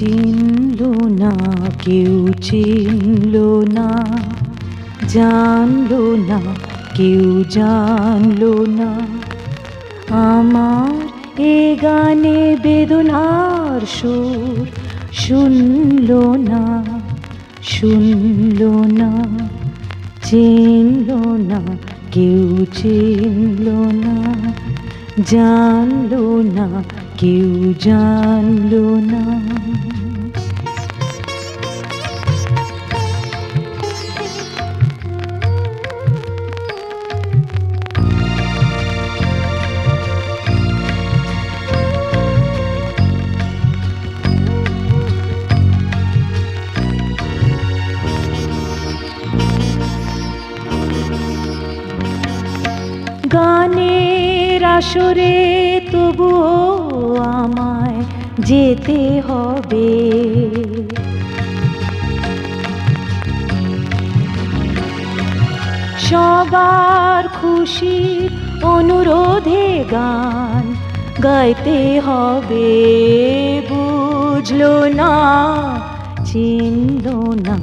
চিনল না, কেউ চিনল না, জানলো না, কেউ জানলো না। আমার এ গানে বেদনার সুর শুনল না শুনল না, চিনল না, কেউ চিনল না। জানলো না কেউ জানলো না গানের আসরে তবুও আমায় যেতে হবে। সবার খুশি অনুরোধে গান গাইতে হবে। বুঝলো না, চিনল না,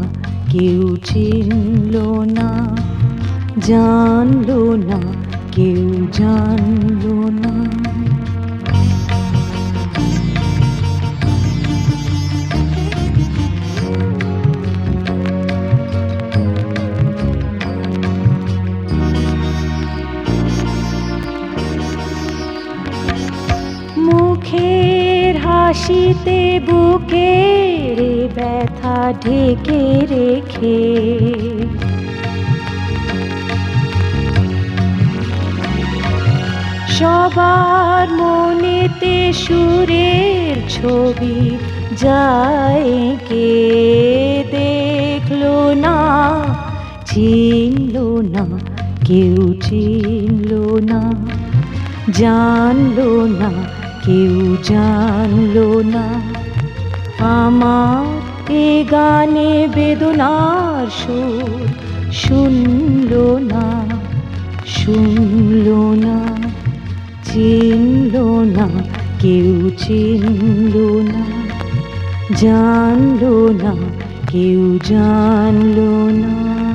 কেউ চিনল না, জানলো না, কেউ জানলো হাসিতে বুকের ব্যথা ঢেকে রেখে। সবার মনেতে সুরের ছবি যায়, কে দেখল না, চিনলো না, কেউ চিনলো না, জানলো না কেউ জানলো না। আমার এ গানে বেদনার সুর শুনলো না শুনলো না, চিনলো না, কেউ চিনলো না, জানলো না, কেউ জানলো না।